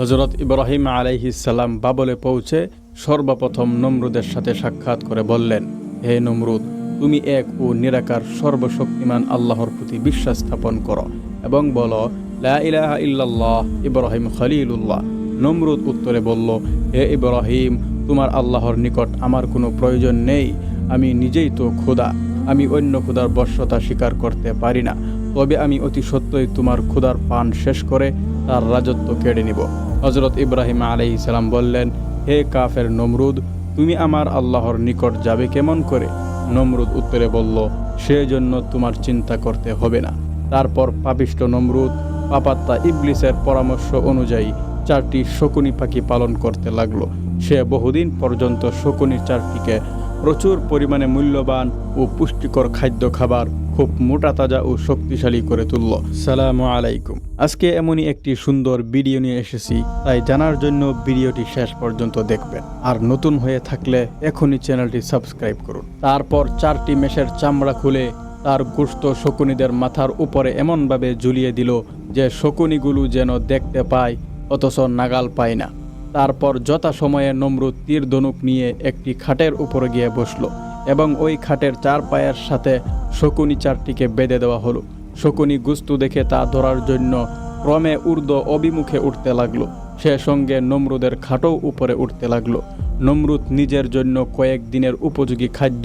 হজরত ইব্রাহিম আলাইহিসাল্লাম বাবলে পৌঁছে সর্বপ্রথম নমরুদের সাথে সাক্ষাৎ করে বললেন, হে নমরুদ, তুমি এক ও নিরাকার সর্বশক্তিমান আল্লাহর প্রতি বিশ্বাস স্থাপন করো এবং বলো, লা ইলাহা ইল্লাল্লাহ ইব্রাহিম খলিলুল্লাহ। নমরুদ উত্তরে বলল, হে ইব্রাহিম, তোমার আল্লাহর নিকট আমার কোনো প্রয়োজন নেই, আমি নিজেই তো খোদা, আমি অন্য ক্ষুধার বশ্যতা স্বীকার করতে পারি না। তবে আমি অতি সত্যই তোমার ক্ষুধার পান শেষ করে তার রাজত্ব কেড়ে নিব। হজরত ইব্রাহিম আলাইহি সালাম বললেন, হে কাফের নমরুদ, তুমি আমার আল্লাহর নিকট যাবে কেমন করে? নমরুদ উত্তরে বলল, সেজন্য তোমার চিন্তা করতে হবে না। তারপর পাপিষ্ট নমরুদ পাপাত্তা ইবলিসের পরামর্শ অনুযায়ী চারটি শকুনি পাখি পালন করতে লাগল। সে বহুদিন পর্যন্ত শকুনি চারটিকে প্রচুর পরিমাণে মূল্যবান ও পুষ্টিকর খাদ্য খাবার খুব মোটা তাজা ও শক্তিশালী করে তুলল। সালাম আলাইকুম। আজকে এমনই একটি সুন্দর ভিডিও নিয়ে এসেছি তাই জানার জন্য ভিডিওটি শেষ পর্যন্ত দেখবেন। আর নতুন হয়ে থাকলে এখনই চ্যানেলটি সাবস্ক্রাইব করুন। তারপর চারটি মেষের চামড়া খুলে তার গোস্ত শকুনিদের মাথার উপরে এমনভাবে ঝুলিয়ে দিল যে শকুনিগুলো যেন দেখতে পায় অথচ নাগাল পায় না। তারপর যথাসময়ে নমরুদ তীর ধনুক নিয়ে একটি খাটের উপরে গিয়ে বসল। এবং ওই খাটের চার পায়ের সাথে শকুনি চারটিকে বেঁধে দেওয়া হলো। শকুনি গুস্তু দেখে তা ধরার জন্য ক্রমে ঊর্ধ্ব অভিমুখে উঠতে লাগল। সে সঙ্গে নমরুদের খাটও উপরে উঠতে লাগল। নমরুদ নিজের জন্য কয়েক দিনের উপযোগী খাদ্য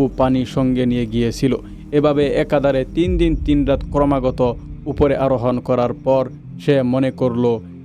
ও পানি সঙ্গে নিয়ে গিয়েছিল। এভাবে একাধারে তিন দিন তিন রাত ক্রমাগত উপরে আরোহণ করার পর সে মনে করল,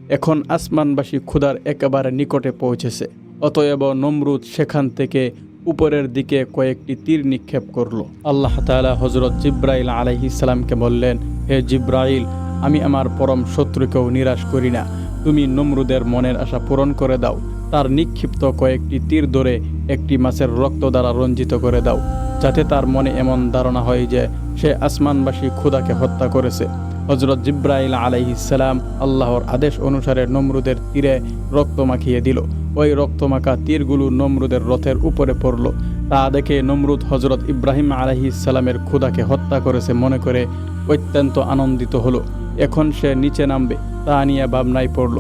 এখন আসমানবাসী ক্ষুধার একেবারে নিকটে পৌঁছেছে। অতএব নমরুদ সেখান থেকে উপরের দিকে কয়েকটি তীর নিক্ষেপ করল। আল্লাহ তাআলা হজরত জিব্রাইল আলাইহিসালামকে বললেন, হে জিব্রাইল, আমি আমার পরম শত্রুকেও নিরাশ করি না। তুমি নমরুদের মনের আশা পূরণ করে দাও। তার নিক্ষিপ্ত কয়েকটি তীর ধরে একটি মাছের রক্ত দ্বারা রঞ্জিত করে দাও, যাতে তার মনে এমন ধারণা হয় যে সে আসমানবাসী ক্ষুদাকে হত্যা করেছে। হজরত জিব্রাইল আলাইহিসাল্লাম আল্লাহর আদেশ অনুসারে নমরুদের তীরে রক্ত মাখিয়ে দিল। ওই রক্তমাখা তীরগুলো নমরুদের রথের উপরে পড়ল। তা দেখে নমরুদ হজরত ইব্রাহিম আলাইহিসাল্লামের ক্ষুদাকে হত্যা করেছে মনে করে অত্যন্ত আনন্দিত হলো। এখন সে নিচে নামবে, তা নিয়ে ভাবনায় পড়ল।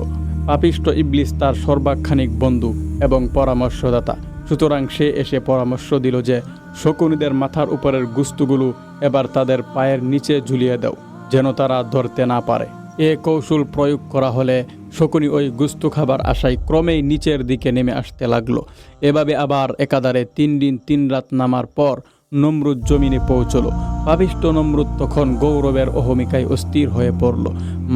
পাপিষ্ট ইবলিস তার সর্বাক্ষানিক বন্ধু এবং পরামর্শদাতা। সুতরাং সে এসে পরামর্শ দিল যে, শকুনিদের মাথার উপরের গুস্তুগুলো এবার তাদের পায়ের নিচে ঝুলিয়ে দাও। যেন তারা ধরতে না পারে। এ কৌশল প্রয়োগ করা হলে শকুনি ওই গুস্তু খাবার আশায় ক্রমেই নিচের দিকে নেমে আসতে লাগল। এভাবে আবার একাধারে তিন দিন তিন রাত নামার পর নমরুদ জমিনে পৌঁছলো। পাবিষ্ট নমরুদ তখন গৌরবের অহমিকায় অস্থির হয়ে পড়ল।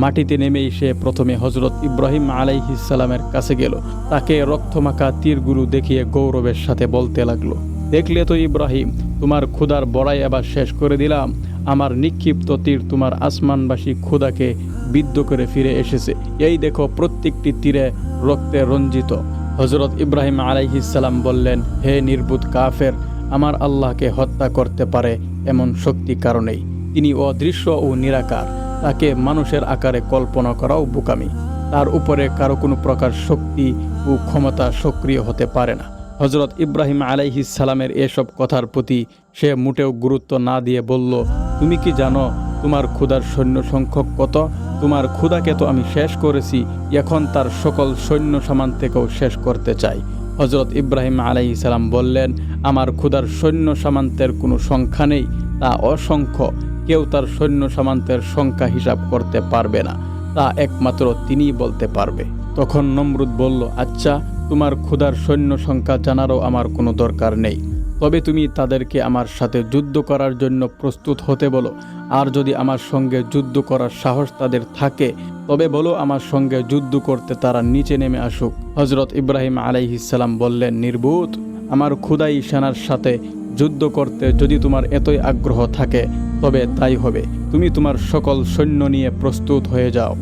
মাটিতে নেমেই সে প্রথমে হজরত ইব্রাহিম আলাইহিসালামের কাছে গেল। তাকে রক্তমাখা তীরগুলো দেখিয়ে গৌরবের সাথে বলতে লাগল, দেখলে তো ইব্রাহিম, তোমার ক্ষুধার বড়াই আবার শেষ করে দিলাম। আমার নিক্ষিপ্ত তীর তোমার আসমানবাসী ক্ষুদাকে বিদ্ধ করে ফিরে এসেছে। এই দেখো প্রত্যেকটি তীরে রক্তে রঞ্জিত। হজরত ইব্রাহিম আলাইহিসাল্লাম বললেন, হে নির্বুত কাফের, আমার আল্লাহকে হত্যা করতে পারে এমন শক্তি কারণেই তিনি অদৃশ্য ও নিরাকার। তাকে মানুষের আকারে কল্পনা করাও বোকামি। তার উপরে কারও কোনো প্রকার শক্তি ও ক্ষমতা সক্রিয় হতে পারে না। হজরত ইব্রাহিম আলাইহিস সালামের এসব কথার প্রতি সে মোটেও গুরুত্ব না দিয়ে বলল তুমি কি জানো তোমার ক্ষুধার সৈন্য সংখ্যক কত? তোমার ক্ষুধাকে তো আমি শেষ করেছি, এখন তার সকল সৈন্য সামান থেকেও শেষ করতে চাই। হজরত ইব্রাহিম আলাই সালাম বললেন, আমার ক্ষুধার সৈন্য সামান্তের কোনো সংখ্যা নেই, তা অসংখ্য। কেউ তার সৈন্য সামান্তের সংখ্যা হিসাব করতে পারবে না, তা একমাত্র তিনিই বলতে পারবে। তখন নমরুদ বলল আচ্ছা তোমার ক্ষুধার সৈন্য সংখ্যা জানারও আমার কোনো দরকার নেই। তবে তুমি তাদেরকে আমার সাথে যুদ্ধ করার জন্য প্রস্তুত হতে বলো। আর যদি আমার সঙ্গে যুদ্ধ করার সাহস তাদের থাকে, তবে বলো আমার সঙ্গে যুদ্ধ করতে তারা নিচে নেমে আসুক। হজরত ইব্রাহিম আলাইহিসাল্লাম বললেন নির্বুত আমার ক্ষুদাই সেনার সাথে যুদ্ধ করতে যদি তোমার এতই আগ্রহ থাকে, তবে তাই হবে। তুমি তোমার সকল সৈন্য নিয়ে প্রস্তুত হয়ে যাও।